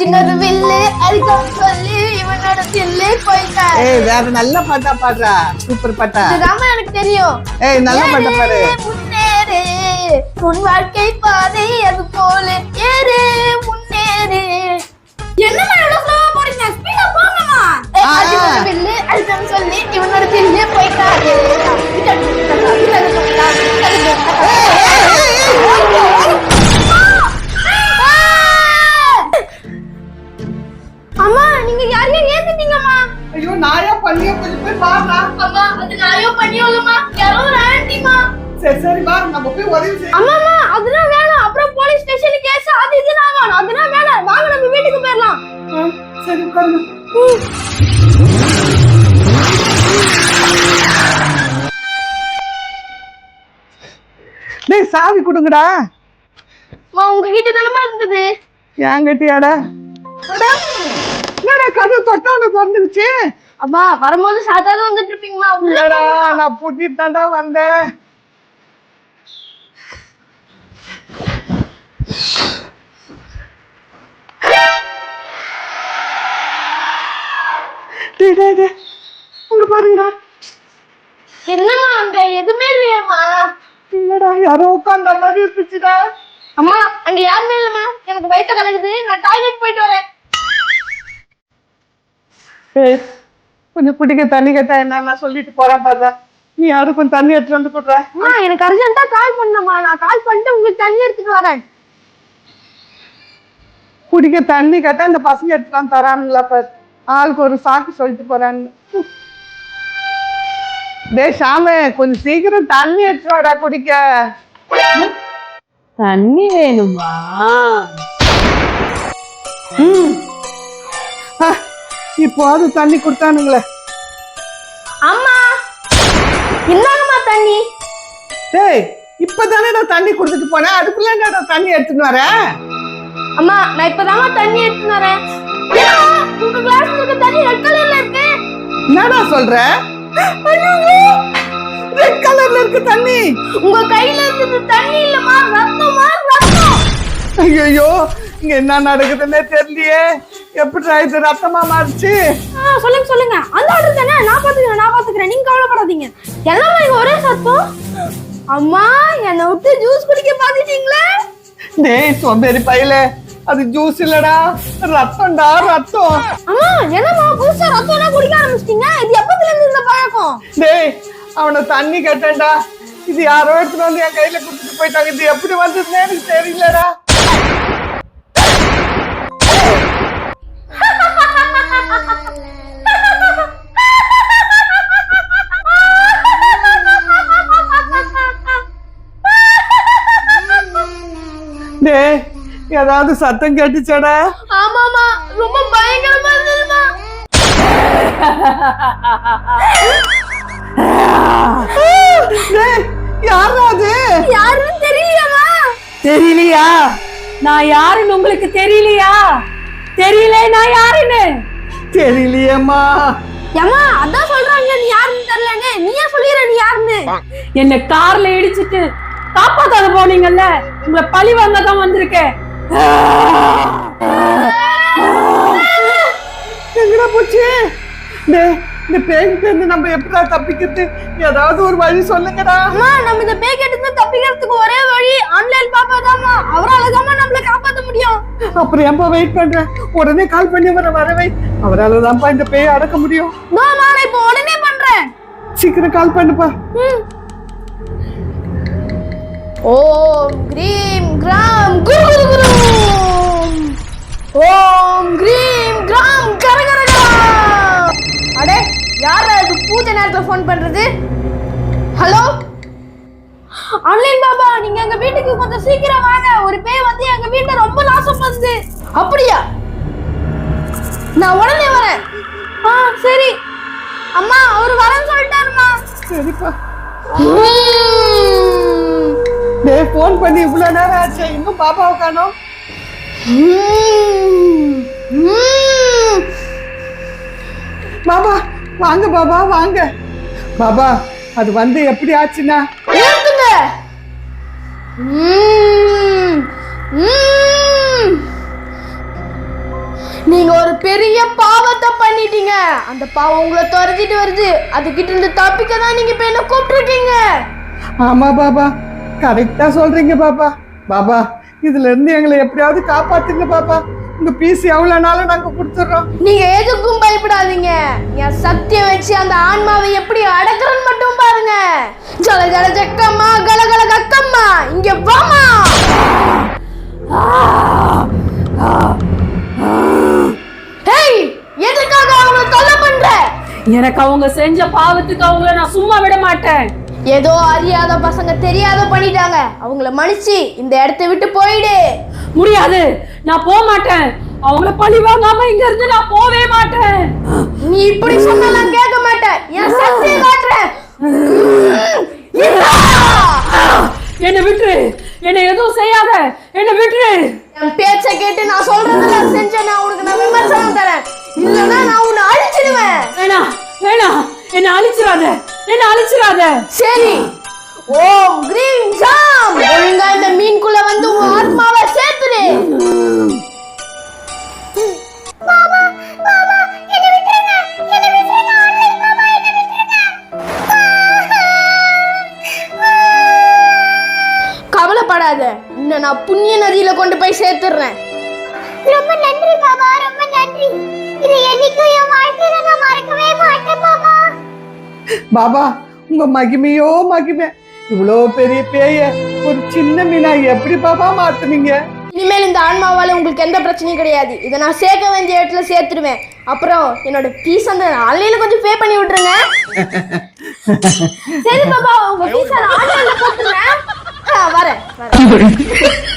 சின்னது வில்லு அதுக்கு சொல்லி இவனோட தில்லு போயிட்டான் ஏய் வேற நல்ல பாட்டா பாடுறா. சூப்பர் பாட்டா. இதுதாம்மா எனக்கு தெரியும். ஏய் நல்ல பாட்டா பாடு. முன்னேறு உன் வாழ்க்கை பாதை அது போல ஏறு முன்னேறு. என்னமா இவ்வளவு ஸ்லோவா போறீங்க? ஸ்பீடா போங்கம்மா. அது வில்லு அதுக்கு சொல்லி இவனோட தில்லு போயிட்டாரு நம்ம போய் உதவி செய்ய அதெல்லாம் வேணாம் அப்புறம் போலீஸ் ஸ்டேஷன் கேஸ் அது இதுன்னு ஆகும் அதெல்லாம் வேணாம் வாங்க நம்ம வீட்டுக்கு போயிடலாம். ஆ, சரி உட்காருங்க. டேய் சாவி கொடுங்கடா. அம்மா உங்ககிட்ட தானமா இருந்தது. ஏன் கட்டியாடா என்னடா கதை தொட்டான திறந்துருச்சு? அம்மா வரும்போது சாதாரண வந்துட்டு இல்லடா நான் பூட்டிட்டு தான்டா வந்தேன். பாருங்கடா. என்னம்மா அங்க? எதுவுமே இல்லையாம்மா. இல்லடா யாரோ மாதிரி இருந்துச்சுடா. அம்மா அங்க யாருமே இல்லம்மா. எனக்கு வயிற்று கலக்குது. நான் டாய்லெட் போயிட்டு வரேன். ஏய், கொஞ்சம் குடிக்க தண்ணி கேட்டா என்ன சொல்லிட்டு போறேன் பாத்தா நீ யாரும் கொஞ்சம் தண்ணி எடுத்துட்டு வந்து கொடுற? அம்மா எனக்கு அர்ஜென்ட்டா கால் பண்ணம்மா நான் கால் பண்ணிட்டு உங்களுக்கு தண்ணி எடுத்துட்டு வரேன். குடிக்க தண்ணி கேட்டா இந்த பசங்க எடுத்துட்டு வந்து தரானுங்களா பாரு. ஆளுக்கு ஒரு சாக்கு சொல்லிட்டு போறான்னு. டேய் ஷாமே கொஞ்சம் சீக்கிரம் தண்ணி எடுத்துட்டு வாடா குடிக்க. தண்ணி வேணுமா? ம். ஆ, இப்போது தண்ணி கொடுத்தானுங்களே. அம்மா இந்தாங்கம்மா தண்ணி. டேய் இப்பதானே நான் தண்ணி கொடுத்துட்டு போனேன் அதுக்குள்ள தண்ணி எடுத்துட்டு வரேன் அம்மா நான் இப்பதாம்மா தண்ணி எடுத்துட்டு வரேன். என்னடா சொல்ற? ரெட் கலர்ல இருக்கு தண்ணி. உங்க கையில இருந்தது தண்ணி இல்லம்மா ரத்தமா ரத்தம். ஐயோ இங்க என்ன நடக்குதுன்னே தெரியலையே. எப்படி இது ரத்தமா மாறிச்சு? சொல்லுங்க சொல்லுங்க. அந்த ஆர்டர் தானே? நான் பாத்துக்கிறேன் நான் பாத்துக்கிறேன். நீங்க கவலைப்படாதீங்க. எல்லாமே இங்க ஒரே சத்தம். அம்மா என்னை விட்டு ஜூஸ் குடிக்க பாத்துட்டீங்களே டேய் சோம்பேறி பையல. அது ஜூஸ் இல்லடா. ரத்தம்டா ரத்தம். அம்மா என்னம்மா புதுசா ரத்தம்லாம் குடிக்க ஆரம்பிச்சிட்டீங்க? இது எப்பத்துல இருந்து இந்த பழக்கம்? டேய் அவனை தண்ணி கட்டேன்டா. இது யாரோ எடுத்துட்டு வந்து என் கையில கொடுத்துட்டு போயிட்டாங்க. இது எப்படி வந்ததுன்னு எனக்கு தெரியலடா. ஏதாவது சத்தம் கேட்டுச்சாடா. ஆமாமா ரொம்ப பயங்கரமா இருந்ததுமா யாரா அது? யாருன்னு தெரியலையாமா தெரியலையா? நான் யாருன்னு உங்களுக்கு தெரியலையா? தெரியல நான் யாருன்னு? தெரியலையேம்மா. ஏமா அதான் சொல்றாங்க நீ யாருன்னு தெரியலன்னு நீ ஏன் சொல்லிடுற நீ யாருன்னு. என்ன கார்ல இடிச்சிட்டு காப்பாத்தாத போனீங்கல்ல. உங்களை பழி வாங்க தான் வந்திருக்கேன். எங்கடா போச்சு? இந்த பேய்கிட்ட இருந்து நம்ம எப்படா தப்பிக்கிறது? ஏதாவது ஒரு வழி சொல்லுங்கடா. அம்மா நம்ம இந்த பேய் இருந்து தப்பிக்கிறதுக்கு ஒரே வழி ஆன்லைன் பாப்பா தாம்மா. அவரால தாம்மா நம்மள காப்பாத்த முடியும். அப்புறம் ஏன்பா வெயிட் பண்றேன் உடனே கால் பண்ணி வர வரவை. அவரால தான்ப்பா இந்த பேயை அடக்க முடியும். தோ நான் இப்போ உடனே பண்றேன். சீக்கிரம் கால் பண்ணுப்பா. ஓம் கிரீம் கிராம் குரு. ஃபோன் பண்றது? ஹலோ ஆன்லைன் பாபா நீங்க எங்க வீட்டுக்கு கொஞ்சம் சீக்கிரம் வாங்க. ஒரு பேய் வந்து எங்க வீட்டை ரொம்ப நாசம் பண்ணுது. அப்படியா? நான் உடனே வரேன். ஆ சரி. அம்மா அவர் வரேன்னு சொல்லிட்டாருமா. சரிப்பா. டேய் ஃபோன் பண்ணி இவ்வளவு நேரம் ஆச்சு. இன்னும் பாப்பாவை காணோம். பாபா வாங்க பாபா வாங்க. பாபா அது வந்து எப்படி ஆச்சுன்னா. ம்ம். நீங்க ஒரு பெரிய பாவத்தை பண்ணிட்டீங்க. அந்த பாவம் உங்களை துரத்திட்டு வருது. அதுகிட்ட இருந்து தப்பிக்க தான் நீங்க இப்ப என்ன கூப்பிட்டுருக்கீங்க? ஆமா பாபா கரெக்டா சொல்றீங்க பாபா. பாபா இதுல இருந்து எங்களை எப்படியாவது காப்பாத்துங்க பாபா. உங்க பீஸ் எவ்வளவுனாலும் நாங்க கொடுத்துட்றோம் நீங்க எதுக்கும் பயப்படாதீங்க. என் சத்தியம் வச்சு அந்த ஆன்மாவை எப்படி அடக்குறன்னு மட்டும் பாருங்க. ஜல ஜல ஜக்கம்மா கல கல கக்கம்மா. இங்க வாமா ஹேய் எதுக்காக அவங்கள தொல்லை பண்ற? எனக்கு அவங்க செஞ்ச பாவத்துக்கு அவங்கள நான் சும்மா விட மாட்டேன். ஏதோ அறியாத பசங்க தெரியாத பண்ணிட்டாங்க. அவங்கள மன்னிச்சு இந்த இடத்த விட்டு போயிடு. முடியாது. நான் போக மாட்டேன். அவங்கள பழி வாங்காம இங்க இருந்து நான் போவே மாட்டேன். நீ இப்படி சொன்னாலாம் கேட்க மாட்டேன். என் சக்தியை காட்டுறேன்! என்னை விட்டுரு. என்னை எதுவும் செய்யாத. என்னை விட்டுரு. என் பேச்ச கேட்டு நான் சொல்றதெல்லாம் செஞ்ச நான் உனக்கு நான் விமர்சனம் தரேன். இல்லைன்னா நான் உன்னை அழிச்சிடுவேன். வேணாம் வேணாம். என்னை அழிச்சிடாத. என்னை அழிச்சிடாத. சரி. ஓம் கவலைப்படாத. இன்னும் நான் புண்ணிய நதியில கொண்டு போய் சேர்த்துடுறேன். ரொம்ப நன்றி பாபா ரொம்ப நன்றி. இது என்னைக்கும் என் வாழ்க்கையில நான் மறக்கவே மாட்டேன் பாபா. பாபா உங்க மகிமையோ மகிமை. இவ்வளோ பெரிய பேய ஒரு சின்ன மீனா எப்படி பாபா மாத்துனீங்க? இனிமேல் இந்த ஆன்மாவால உங்களுக்கு எந்த பிரச்சனையும் கிடையாது. இதை நான் சேர்க்க வேண்டிய இடத்துல சேர்த்துருவேன் அப்புறம் என்னோட ஃபீஸ் அந்த ஆன்லைன்ல கொஞ்சம் பே பண்ணி விட்டுருங்க. சரி பாபா உங்க ஃபீஸ் ஆன்லைன்ல போட்டுருங்க ஆ, வரேன் வரேன்